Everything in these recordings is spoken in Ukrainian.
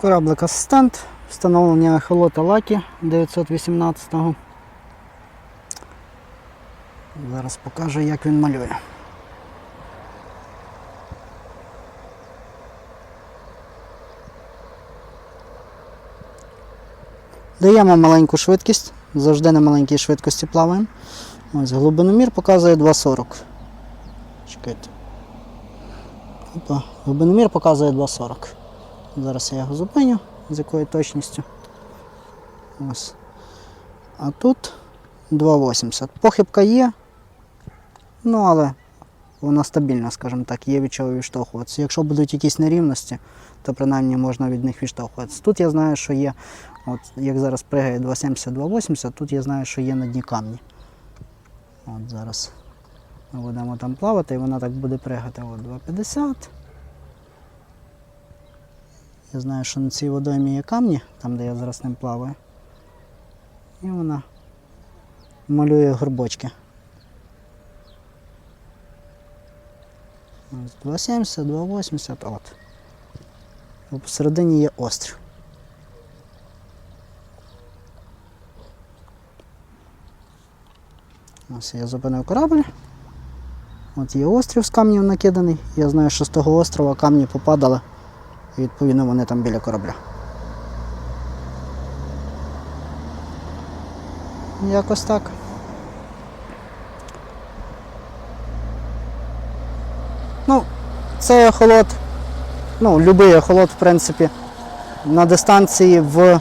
Кораблик асистент, встановлення ехолота Лакі 918-го. Зараз покажу, як він малює. Даємо маленьку швидкість, завжди на маленькій швидкості плаваємо. Ось глибиномір показує 2,40. Чекайте. Глибиномір показує 2,40. Зараз я його зупиню, з якою точністю. Ось. А тут 2,80. Похибка є, ну але вона стабільна, скажімо так, є від чого відштовхуватися. Якщо будуть якісь нерівності, то принаймні можна від них відштовхуватися. Тут я знаю, що є, от як зараз пригає 2,70-2,80, тут я знаю, що є на дні камні. От зараз ми будемо там плавати і вона так буде пригати. От 2,50. Я знаю, що на цій водоймі є камні, там де я зараз ним плаваю. І вона малює горбочки. Ось 2,70, 2,80, от. А Посередині є острів. Ось я зупинив корабль. От є острів з камнів накиданий. Я знаю, що з того острова камні попадали. Відповідно вони там біля корабля. Якось так. Ну, цей ехолот, ну, будь-який ехолот, в принципі, на дистанції в.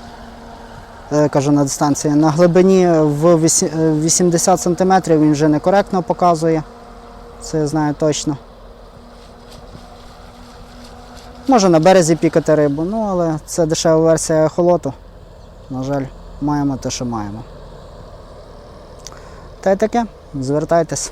е, Кажу на дистанції, на глибині в е, 80 см він вже некоректно показує. Це я знаю точно. Може на березі пікати рибу, ну але це дешева версія ехолоту. На жаль, маємо те, що маємо. Та й таке, звертайтесь.